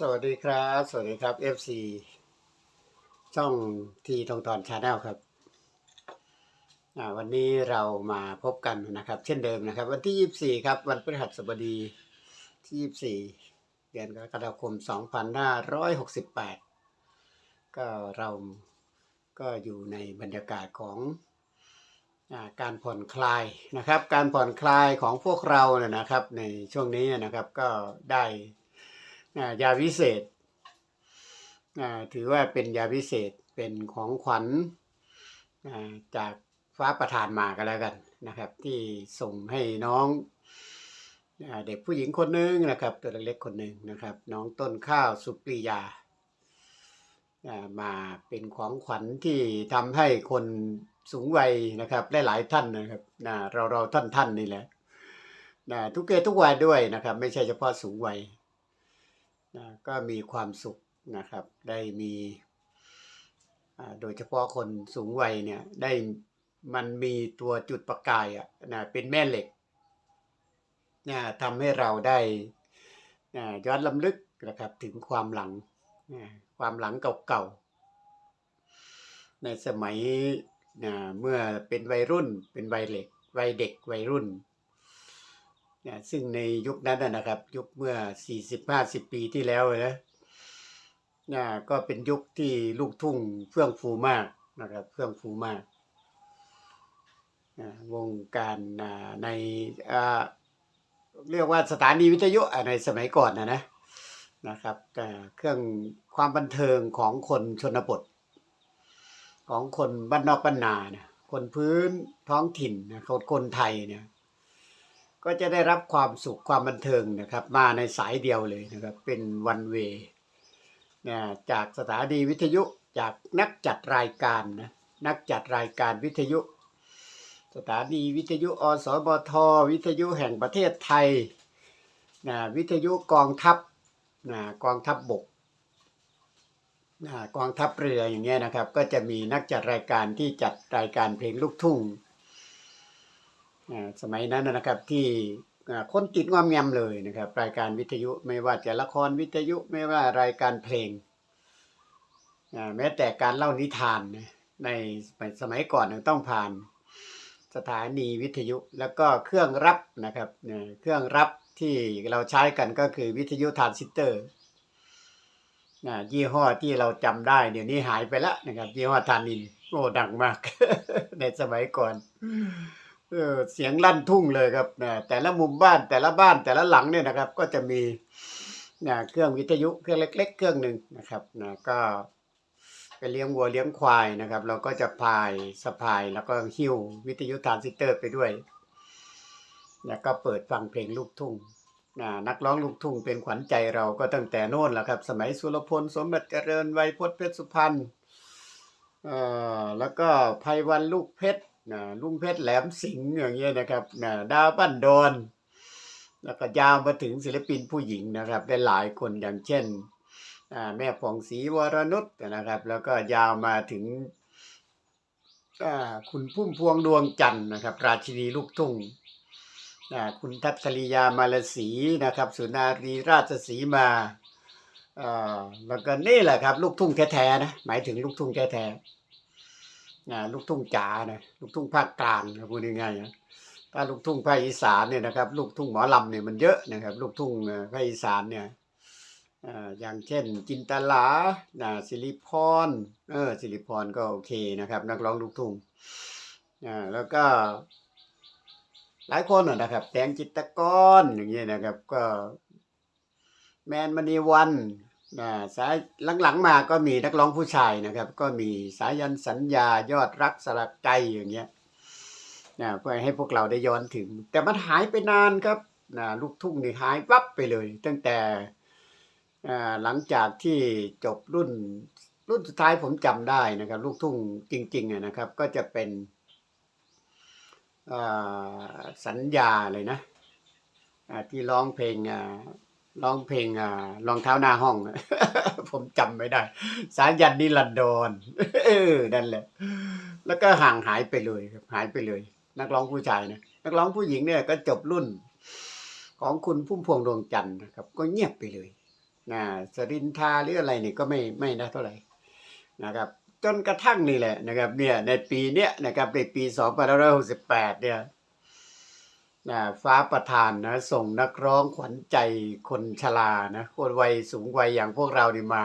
สวัสดีครับ สวัสดีครับ FC ช่องทีทองทอนชาแนลครับวันนี้เรามาพบกันนะครับ เช่นเดิมนะครับ วันที่ 24 ครับ วันพฤหัสบดีที่ 24 เดือนกรกฎาคม 2568 ก็เราก็อยู่ในบรรยากาศของอการผ่อนคลายนะครับ การผ่อนคลายของพวกเราเนี่ยนะครับ ในช่วงนี้นะครับก็ได้ ยาวิเศษ ถือว่าเป็นยาวิเศษเป็นของขวัญจากฟ้าประทานมากันแล้วกันนะครับ ที่ส่งให้น้องเด็กผู้หญิงคนหนึ่งนะครับ ตัวเล็กๆคนหนึ่งนะครับ น้องต้นข้าวสุปรียามาเป็นของขวัญที่ทำให้คนสูงวัยนะครับหลายๆท่านนะครับเราเราท่านท่านๆนี่แหละนะทุกเพศทุกวัยด้วยนะครับ ไม่ใช่เฉพาะสูงวัย นะก็มีความสุขนะครับ ได้มีโดยเฉพาะคนสูงวัยเนี่ยได้มันมีตัวจุดประกายอะนะเป็นแม่เหล็กนะทำให้เราได้นะย้อนลำลึกนะครับถึงความหลังนะความหลังเก่าๆ ในสมัยนะเมื่อเป็นวัยรุ่นเป็นวัยเหล็กวัยเด็กวัยรุ่น นี่ยซึ่งในยุคนั้นนะครับ ยุคเมื่อ 40-50 ปีที่แล้วนะนะก็เป็นยุคที่ลูกทุ่งเฟื่องฟูมากนะครับเฟื่องฟูมากนะวงการอ่าในอ่าเรียกว่าสถานีวิทยุในสมัยก่อนนะนะนะครับแต่เครื่องความบันเทิงของคนชนบท ของคนบ้านนอกบ้านนาเนี่ยคนพื้นท้องถิ่นนะคนคนไทยเนี่ย ก็จะได้รับความสุขความบันเทิงนะครับ มาในสายเดียวเลยนะครับ เป็นวันเวนะจากสถานีวิทยุจากนักจัดรายการนะนักจัดรายการวิทยุ สถานีวิทยุอสบท วิทยุแห่งประเทศไทยนะวิทยุกองทัพนะกองทัพบบกนะกองทัพเรืออย่างเงี้ยนะครับ ก็จะมีนักจัดรายการที่จัดรายการเพลงลูกทุ่ง สมัยนั้นนะครับที่คนติดงอมแงมเลยนะครับรายการวิทยุไม่ว่าจะละครวิทยุไม่ว่ารายการเพลง แม้แต่การเล่านิทานในสมัยก่อนต้องผ่านสถานีวิทยุแล้วก็เครื่องรับนะครับเครื่องรับที่เราใช้กันก็คือวิทยุทรานซิสเตอร์ยี่ห้อที่เราจำได้เดี๋ยวนี้หายไปแล้วนะครับยี่ห้อทานินโอ้ดังมาก ในสมัยก่อน เออเสียงลั่นทุ่งเลยครับนะแต่ละมุมบ้านแต่ละบ้านแต่ละหลังเนี่ยนะครับ ก็จะมีนะเครื่องวิทยุเครื่องเล็ก ๆ เครื่องหนึ่งนะครับนะก็ไปเลี้ยงวัวเลี้ยงควายนะครับ เราก็จะพายสะพายแล้วก็หิ้ววิทยุทรานซิสเตอร์ไปด้วยแล้วก็เปิดฟังเพลงลูกทุ่งนะนักร้องลูกทุ่งเป็นขวัญใจเราก็ตั้งแต่โน่นแหละครับ สมัยสุรพลสมบัติเจริญไวยพจน์เพชรสุพรรณเอ่อแล้วก็ไพวันลูกเพชร นะลุงเพชรแหลมสิงห์อย่างเงี้ยนะครับนะดาวบ้านดน แล้วก็ยาวมาถึงศิลปินผู้หญิงนะครับได้หลายคนอย่างเช่นแม่ผ่องศรีวรนุชนะครับ แล้วก็ยาวมาถึงคุณพุ่มพวงดวงจันทร์นะครับ ราชินีลูกทุ่งคุณทัศริยามาลสีนะครับ สุนารีราชสีมาอ่าแล้วก็นี่แหละครับ ลูกทุ่งแท้ๆนะหมายถึงลูกทุ่งแท้ๆ นะลูกทุ่งจ๋านะลูกทุ่งภาคกลางนะพูดง่ายๆนะถ้าลูกทุ่งภาคอีสานเนี่ยนะครับ ลูกทุ่งหมอลำเนี่ยมันเยอะนะครับ ลูกทุ่งภาคอีสานเนี่ยอย่างเช่นจินตลานะสิริพรเออสิริพรก็โอเคนะครับ นักร้องลูกทุ่งอ่าแล้วก็ หลายคนนะครับแตงจิตรกรอย่างเงี้ยนะครับ ก็แมนมณีวัน นะสายหลังๆมาก็มีนักร้องผู้ชายนะครับ ก็มีสายันสัญญายอดรักสลักใจอย่างเงี้ยนะเพื่อให้พวกเราได้ย้อนถึง แต่มันหายไปนานครับนะลูกทุ่งนี่หายวับไปเลย ตั้งแต่อ่าหลังจากที่จบรุ่นรุ่นสุดท้ายผมจำได้นะครับ ลูกทุ่งจริงๆนะครับ ก็จะเป็นอ่าสัญญาเลยนะอ่าที่ร้องเพลงอ่า ร้องเพลงอ่ารองเท้าหน้าห้อง ผมจำไม่ได้ สายันนิรันดรเออนั่นแหละ แล้วก็ห่างหายไปเลยครับหายไปเลย นักร้องผู้ชายนะนักร้องผู้หญิงเนี่ยก็จบรุ่น ของคุณพุ่มพวงดวงจันทร์นะครับ ก็เงียบไปเลยนะสรินทาหรืออะไรนี่ก็ไม่ไม่นะเท่าไหร่นะครับ จนกระทั่งนี่แหละนะครับ เนี่ยในปีเนี้ยนะครับในปี2568เนี่ย นะฟ้าประทานนะ ส่งนักร้องขวัญใจคนชรานะ คนวัยสูงวัยอย่างพวกเรานี่มา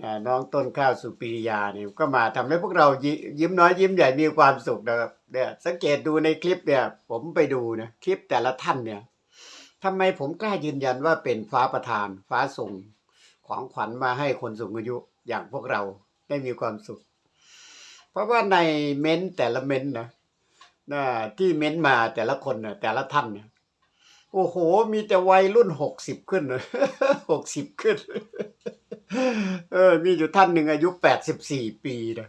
นะน้องต้นข้าวสุปริยาเนี่ยก็มาทำให้พวกเรายิ้มน้อยยิ้มใหญ่มีความสุขนะครับเนี่ยสังเกตดูในคลิปเนี่ยผมไปดูนะคลิปแต่ละท่านเนี่ยทำไมผมกล้ายืนยันว่าเป็นฟ้าประทาน ฟ้าส่งของขวัญมาให้คนสูงอายุอย่างพวกเราได้มีความสุข เพราะว่าในเม้นต์แต่ละเม้นต์นะ นะที่เม้นต์มาแต่ละคนเนะแต่ละท่านเนี่ยโอ้โห มีแต่วัยรุ่นหกสิบขึ้นหกสิบขึ้น เออ มีอยู่ท่านหนึ่งอายุแปดสิบสี่ปีนะ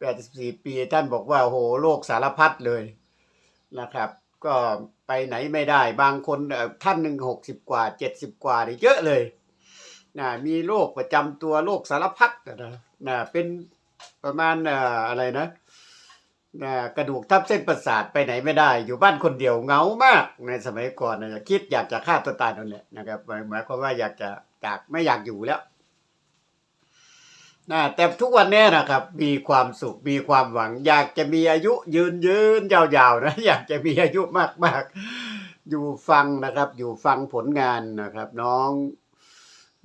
แปดสิบสี่ปีท่านบอกว่าโอ้โหโลกสารพัดเลยนะครับ ก็ไปไหนไม่ได้ บางคนท่านหนึ่งหกสิบกว่าเจ็ดสิบกว่านี่เยอะเลยนะมีโรคประจำตัวโรคสารพัดนะนะเป็นประมาณอะไรนะ กระดูกทับเส้นประสาทไปไหนไม่ได้ อยู่บ้านคนเดียวเงามากในสมัยก่อนนะคิดอยากจะฆ่าตัวตายนั่นแหละนะครับหมายความว่าอยากจะจากไม่อยากอยู่แล้วนะแต่ทุกวันนี้นะครับ มีความสุขมีความหวัง อยากจะมีอายุยืนยืนยาวๆนะอยากจะมีอายุมากๆ อยู่ฟังนะครับ อยู่ฟังผลงานนะครับ น้อง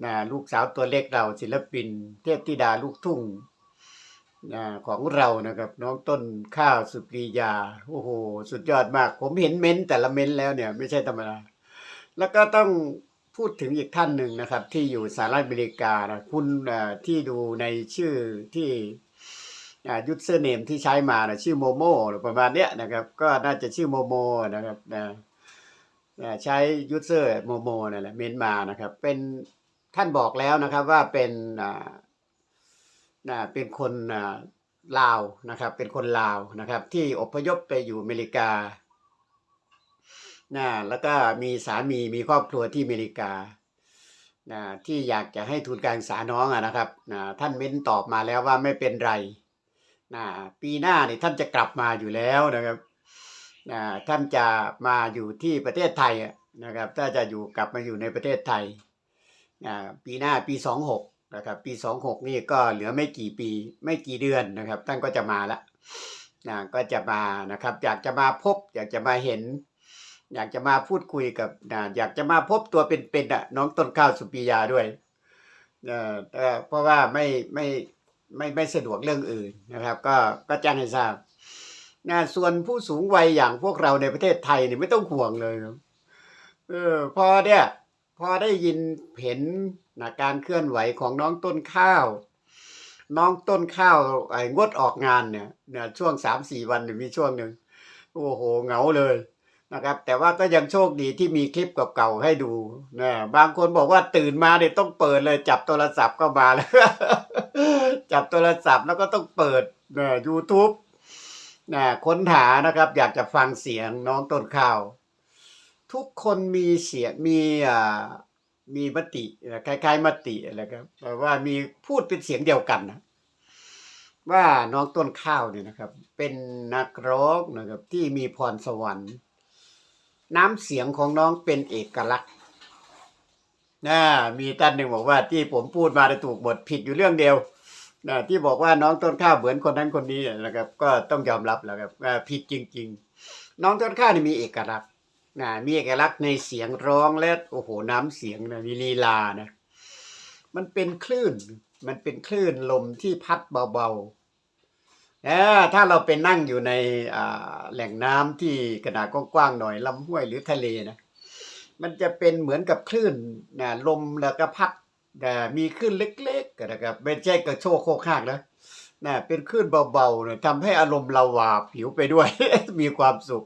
นะลูกสาวตัวเล็กเราศิลปิน เทพธิดาลูกทุ่ง ของเรานะครับ น้องต้นข้าวสุปรียา โอ้โห สุดยอดมาก ผมเห็นเม้นต์แต่ละเม้นต์แล้วเนี่ย ไม่ใช่ธรรมดาแล้วก็ต้องพูดถึงอีกท่านหนึ่งนะครับ ที่อยู่สหรัฐอเมริกานะคุณที่ดูในชื่อที่ยูเซอร์เนมที่ใช้มานะชื่อโมโมหรือประมาณเนี้ยนะครับ ก็น่าจะชื่อโมโมนะครับนะใช้ยูเซอร์โมโมนั่นแหละเมนมานะครับ เป็นท่านบอกแล้วนะครับว่าเป็นอ่า นะเป็นคนลาวนะครับ เป็นคนลาวนะครับ ที่อพยพไปอยู่อเมริกานะแล้วก็มีสามีมีครอบครัวที่อเมริกานะที่อยากจะให้ทุนการศึกษาน้องอะนะครับนะท่านเม้นตอบมาแล้วว่าไม่เป็นไรนะปีหน้านี่ท่านจะกลับมาอยู่แล้วนะครับนะท่านจะมาอยู่ที่ประเทศไทยนะครับ ถ้าจะอยู่กลับมาอยู่ในประเทศไทยนะปีหน้าปีสองหก นะครับปีสองหกนี่ก็เหลือไม่กี่ปีไม่กี่เดือนนะครับ ท่านก็จะมาละนะก็จะมานะครับอยากจะมาพบ อยากจะมาเห็น อยากจะมาพูดคุยกับนะอยากจะมาพบตัวเป็นๆอะน้องต้นข้าวสุปิยาด้วยเอ่อเพราะว่าไม่ไม่ไม่ไม่สะดวกเรื่องอื่นนะครับ ก็ก็แจ้งให้ทราบนะส่วนผู้สูงวัยอย่างพวกเราในประเทศไทยเนี่ยไม่ต้องห่วงเลยเออพอเนี่ย พอได้ยินเห็นนะการเคลื่อนไหวของน้องต้นข้าว น้องต้นข้าวไอ้งดออกงานเนี่ยเนี่ยช่วงสามสี่วันมีช่วงหนึ่งโอ้โหเหงาเลยนะครับ แต่ว่าก็ยังโชคดีที่มีคลิปเก่าๆให้ดูนะบางคนบอกว่าตื่นมาเนี่ยต้องเปิดเลยจับโทรศัพท์ก็มาแล้ว จับโทรศัพท์แล้วก็ต้องเปิดนะ YouTube นะค้นหานะครับ อยากจะฟังเสียงน้องต้นข้าว ทุกคนมีเสียงมีอ่ามีมติคล้ายๆมติอะไรครับแต่ว่ามีพูดเป็นเสียงเดียวกันนะว่าน้องต้นข้าวเนี่ยนะครับ เป็นนักร้องนะครับที่มีพรสวรรค์ น้ำเสียงของน้องเป็นเอกลักษณ์นะมีท่านหนึ่งบอกว่าที่ผมพูดมาได้ถูกบทผิดอยู่เรื่องเดียวนะที่บอกว่าน้องต้นข้าวเหมือนคนนั้นคนนี้นะครับ ก็ต้องยอมรับแล้วครับว่าผิดจริง ๆ น้องต้นข้าวนี่มีเอกลักษณ์ นะมีเอกลักษณ์ในเสียงร้องและโอ้โหน้ำเสียงนะมีลีลานะมันเป็นคลื่น มันเป็นคลื่นลมที่พัดเบาๆเออถ้าเราไปนั่งอยู่ในอ่าแหล่งน้ำที่ขนาดกว้างๆหน่อยลำห้วยหรือทะเลนะมันจะเป็นเหมือนกับคลื่นนะลมแล้วก็พัดนะมีคลื่นเล็กๆนะครับไม่ใช่กระโชกโคกหากนะนะเป็นคลื่นเบาๆนะทำให้อารมณ์เราหวาผิวไปด้วย มีความสุข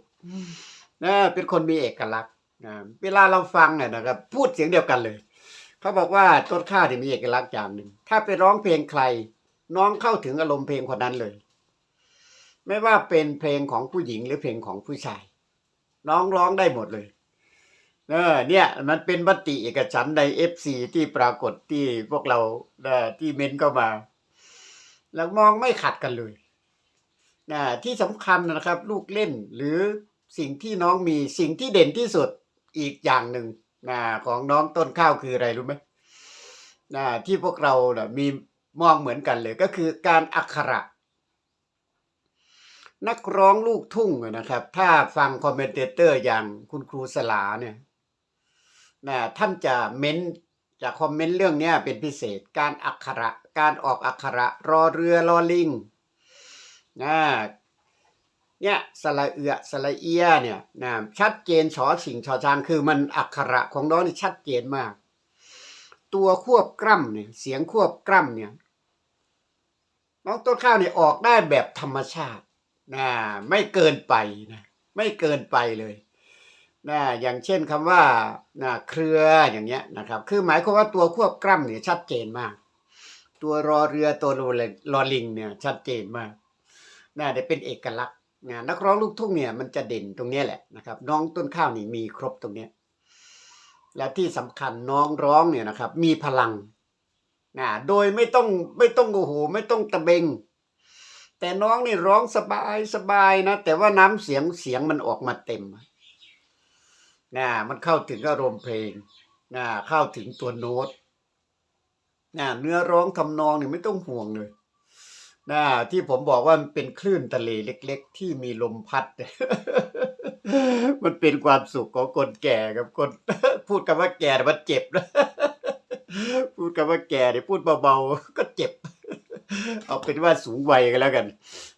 นะเป็นคนมีเอกลักษณ์นะเวลาเราฟังเนี่ยนะครับ พูดเสียงเดียวกันเลย เขาบอกว่าต้นข้าวที่มีเอกลักษณ์อย่างหนึ่ง ถ้าไปร้องเพลงใคร น้องเข้าถึงอารมณ์เพลงคนนั้นเลย ไม่ว่าเป็นเพลงของผู้หญิงหรือเพลงของผู้ชาย น้องร้องได้หมดเลยเออเนี่ยมันเป็นมติเอกฉันในเอฟซีที่ปรากฏที่พวกเราที่เม้นเข้ามา แล้วมองไม่ขัดกันเลยนะที่สำคัญนะครับ ลูกเล่นหรือ สิ่งที่น้องมีสิ่งที่เด่นที่สุดอีกอย่างหนึ่งนะของน้องต้นข้าวคืออะไรรู้ไหมนะที่พวกเรานะมีมองเหมือนกันเลยก็คือการอักขระ นักร้องลูกทุ่งนะครับ ถ้าฟังคอมเมนเตอร์อย่างคุณครูสลาเนี่ยนะท่านจะเม้นจะคอมเมนต์เรื่องนี้เป็นพิเศษการอักขระ การออกอักขระรอเรือรอลิงนะ เนี่ยสระเอือสระเอียเนี่ยนะชัดเจนชอชิงชอจางคือมันอักขระของน้องนี่ชัดเจนมาก ตัวควบกล้ำเนี่ยเสียงควบกล้ำเนี่ยน้องต้นข้าวเนี่ยออกได้แบบธรรมชาตินะไม่เกินไปนะไม่เกินไปเลยนะอย่างเช่นคำว่านะเครืออย่างเงี้ยนะครับ คือหมายความว่าตัวควบกล้ำเนี่ยชัดเจนมาก ตัวรอเรือตัวรอลิงเนี่ยชัดเจนมากน่าจะเป็นเอกลักษณ์ นะนักร้องลูกทุ่งเนี่ยมันจะเด่นตรงนี้แหละนะครับ น้องต้นข้าวนี่มีครบตรงนี้และที่สำคัญน้องร้องเนี่ยนะครับ มีพลังนะโดยไม่ต้องไม่ต้องโอ้โหไม่ต้องตะเบง แต่น้องนี่ร้องสบายสบายนะ แต่ว่าน้ำเสียงเสียงมันออกมาเต็มนะมันเข้าถึงอารมณ์เพลงนะเข้าถึงตัวโน้ตนะเนื้อร้องทำนองเนี่ยไม่ต้องห่วงเลย นะที่ผมบอกว่ามันเป็นคลื่นทะเลเล็ก ๆ ที่มีลมพัด มันเป็นความสุขของคนแก่กับคน พูดคำว่าแก่แต่มันเจ็บนะพูดคำว่าแก่เนี่ยพูดเบาๆก็เจ็บ เอาเป็นว่าสูงวัยกันแล้วกัน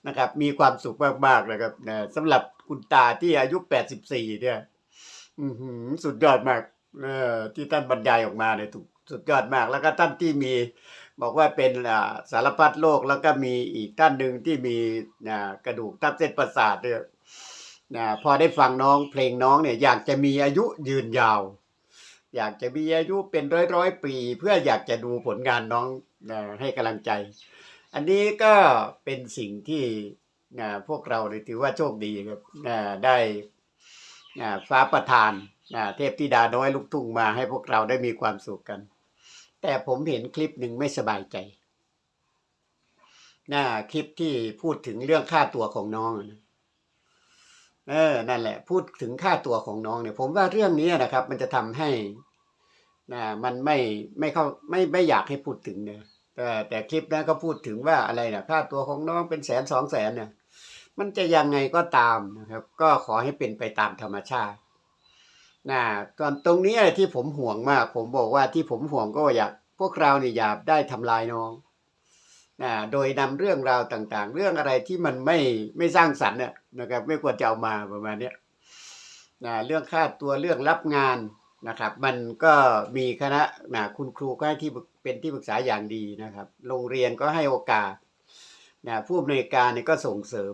นะครับ มีความสุขมากๆนะครับนะสำหรับคุณตาที่อายุ 84 เนี่ยสุดยอดมากที่ท่านบรรยายออกมาเนี่ยถูกสุดยอดมากแล้วก็ท่านที่มี บอกว่าเป็นสารพัดโรคแล้วก็มีอีกท่านหนึ่งที่มีกระดูกทับเส้นประสาทเนี่ยพอได้ฟังน้องเพลงน้องเนี่ยอยากจะมีอายุยืนยาว อยากจะมีอายุเป็นร้อยร้อยปี เพื่ออยากจะดูผลงานน้องให้กำลังใจ อันนี้ก็เป็นสิ่งที่พวกเราเนี่ยถือว่าโชคดีครับได้ฟ้าประทานเทพธิดาน้อยลูกทุ่งมาให้พวกเราได้มีความสุขกัน แต่ผมเห็นคลิปหนึ่งไม่สบายใจนะคลิปที่พูดถึงเรื่องค่าตัวของน้องนะเออ นั่นแหละ พูดถึงค่าตัวของน้องเนี่ย ผมว่าเรื่องนี้นะครับ มันจะทำให้นะมันไม่ไม่เข้าไม่ไม่อยากให้พูดถึงเนี่ยแต่แต่คลิปนั้นก็พูดถึงว่าอะไรนะค่าตัวของน้องเป็นแสนสองแสนเนี่ย มันจะยังไงก็ตามนะครับ ก็ขอให้เป็นไปตามธรรมชาติ นะตอนตรงนี้ที่ผมห่วงมาก ผมบอกว่าที่ผมห่วงก็อยากพวกเราเนี่ยอย่าได้ทำลายน้องนะโดยนำเรื่องราวต่างๆ เรื่องอะไรที่มันไม่ไม่สร้างสรรค์เนี่ยนะครับ ไม่ควรจะเอามาประมาณนี้นะเรื่องค่าตัวเรื่องรับงานนะครับ มันก็มีคณะนะคุณครูก็ให้ที่เป็นที่ปรึกษาอย่างดีนะครับ โรงเรียนก็ให้โอกาสนะผู้อำนวยการเนี่ยก็ส่งเสริม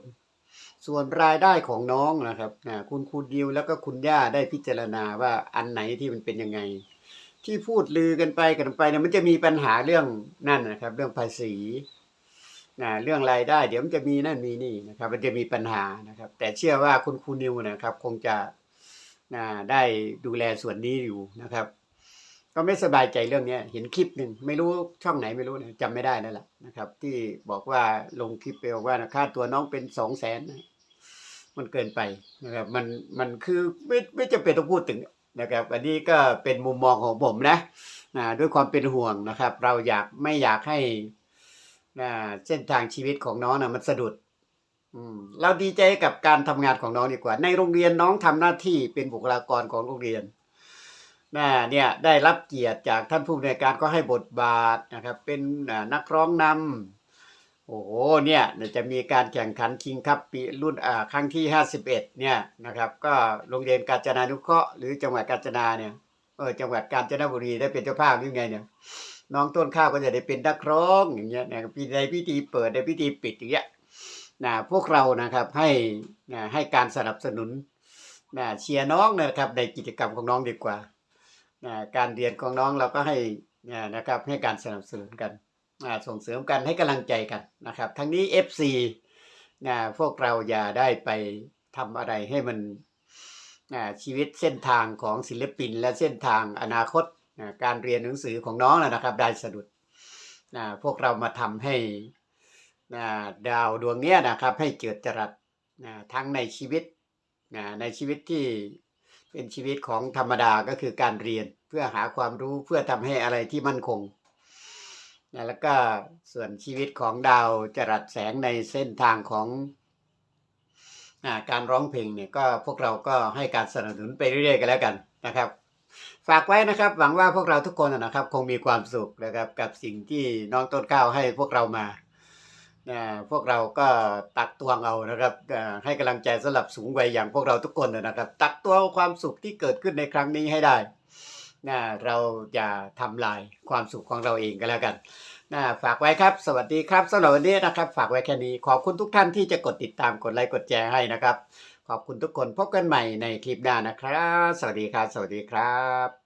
ส่วนรายได้ของน้องนะครับนะคุณครูดิวแล้วก็คุณย่าได้พิจารณาว่าอันไหนที่มันเป็นยังไง ที่พูดลือกันไปกันไปเนี่ยมันจะมีปัญหาเรื่องนั่นนะครับ เรื่องภาษีนะเรื่องรายได้ เดี๋ยวมันจะมีนั่นมีนี่นะครับ มันจะมีปัญหานะครับ แต่เชื่อว่าคุณครูนิวนะครับ คงจะนะได้ดูแลส่วนนี้อยู่นะครับ ก็ไม่สบายใจเรื่องนี้เห็นคลิปหนึ่งไม่รู้ช่องไหนไม่รู้เนี่ยจำไม่ได้นั่นแหละนะครับ ที่บอกว่าลงคลิปไปบอกว่าค่าตัวน้องเป็นสองแสน มันเกินไปนะครับมันมันคือไม่ไม่จำเป็นต้องพูดถึงนะครับอันนี้ก็เป็นมุมมองของผมนะนะด้วยความเป็นห่วงนะครับ เราอยากไม่อยากให้นะเส้นทางชีวิตของน้องนะมันสะดุดอืมเราดีใจกับการทำงานของน้องดีกว่า ในโรงเรียนน้องทำหน้าที่เป็นบุคลากรของโรงเรียนนะเนี่ยได้รับเกียรติจากท่านผู้อำนวยการก็ให้บทบาทนะครับ เป็นนักร้องนำ โอ้โหเนี่ยจะมีการแข่งขันคิงคัพปีรุ่นอ่าครั้งที่ห้าสิบเอ็ดเนี่ยนะครับ ก็โรงเรียนกาญจนานุเคราะห์หรือจังหวัดกาญจนาเนี่ยเออจังหวัดกาญจนบุรีได้เป็นเจ้าภาพหรือไงเนี่ยน้องต้นข้าวก็จะได้เป็นนักร้องอย่างเงี้ยนะในพิธีเปิดในพิธีปิดอย่างเงี้ยนะพวกเรานะครับให้นะให้การสนับสนุนนะเชียร์น้องนะครับในกิจกรรมของน้องดีกว่านะการเรียนของน้องเราก็ให้นะครับให้การสนับสนุนกัน ส่งเสริมกันให้กำลังใจกันนะครับ ทั้งนี้ FC นะพวกเราอย่าได้ไปทำอะไรให้มันนะชีวิตเส้นทางของศิลปิน และเส้นทางอนาคตนะการเรียนหนังสือของน้องนะครับ ได้สะดุดนะพวกเรามาทำให้นะดาวดวงนี้นะครับ ให้เจิดจรัสนะทั้งในชีวิตนะในชีวิตที่เป็นชีวิตของธรรมดาก็คือการเรียนเพื่อหาความรู้เพื่อทำให้อะไรที่มั่นคง นะแล้วก็ส่วนชีวิตของดาวจรัสแสงในเส้นทางของอการร้องเพลงเนี่ยก็พวกเราก็ให้การสนับสนุนไปเรื่อยๆกันแล้วกันนะครับ ฝากไว้นะครับ หวังว่าพวกเราทุกคนนะครับ คงมีความสุขนะครับ กับสิ่งที่น้องต้นข้าวให้พวกเรามานะพวกเราก็ตักตวงเอานะครับให้กำลังใจสำหรับสูงวัยอย่างพวกเราทุกคนนะครับ ตักตวงความสุขที่เกิดขึ้นในครั้งนี้ให้ได้ นะเราจะทำลายความสุขของเราเองก็แล้วกันนะฝากไว้ครับ สวัสดีครับสำหรับวันนี้นะครับ ฝากไว้แค่นี้ ขอบคุณทุกท่านที่จะกดติดตามกดไลค์กดแชร์ให้นะครับ ขอบคุณทุกคนพบกันใหม่ในคลิปหน้านะครับ สวัสดีครับ สวัสดีครับ